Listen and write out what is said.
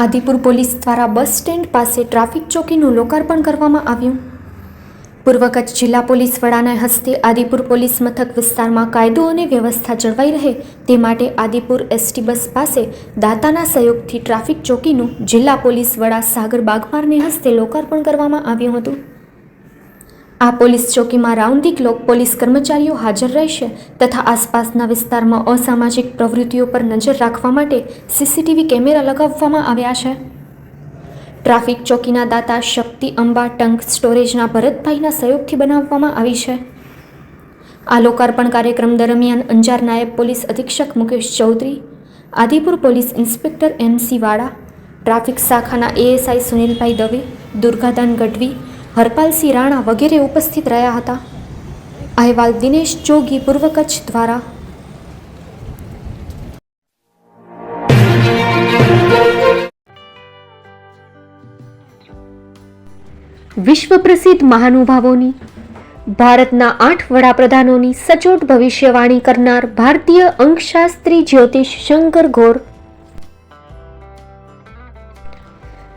Adipur police દ્વારા bus stand પાસે traffic ચોકીનું લોકાર્પણ કરવામાં આવ્યું. પૂર્વ કચ્છ જિલ્લા પોલીસ વડાના હસ્તે આદિપુર પોલીસ મથક વિસ્તારમાં કાયદો અને વ્યવસ્થા જળવાઈ રહે તે માટે આદિપુર એસટી બસ પાસે દાતાના સહયોગથી ટ્રાફિક ચોકીનું જિલ્લા પોલીસ વડા સાગર બાગમારને હસ્તે લોકાર્પણ કરવામાં આવ્યું હતું. આ પોલીસ ચોકીમાં રાઉન્ડ ધી ક્લોક પોલીસ કર્મચારીઓ હાજર રહેશે તથા આસપાસના વિસ્તારમાં અસામાજિક પ્રવૃત્તિઓ પર નજર રાખવા માટે સીસીટીવી કેમેરા લગાવવામાં આવ્યા છે. ટ્રાફિક ચોકીના દાતા શક્તિ અંબા ટંક સ્ટોરેજના ભરતભાઈના સહયોગથી બનાવવામાં આવી છે. આ લોકાર્પણ કાર્યક્રમ દરમિયાન અંજાર નાયબ પોલીસ અધિક્ષક Mukesh Chaudhary, Adipur police inspector M C Vada traffic શાખાના એએસઆઈ સુનિલભાઈ દવે, દુર્ગાદાન ગઢવી હરપાલસિંહ રાણા વગેરે ઉપસ્થિત રહ્યા હતા. અહેવાલ દિનેશ જોગી પૂર્વ કચ્છ દ્વારા. વિશ્વ પ્રસિદ્ધ મહાનુભાવોની, ભારતના આઠ વડાપ્રધાનોની સચોટ ભવિષ્યવાણી કરનાર ભારતીય અંકશાસ્ત્રી જ્યોતિષ શંકર ઘોર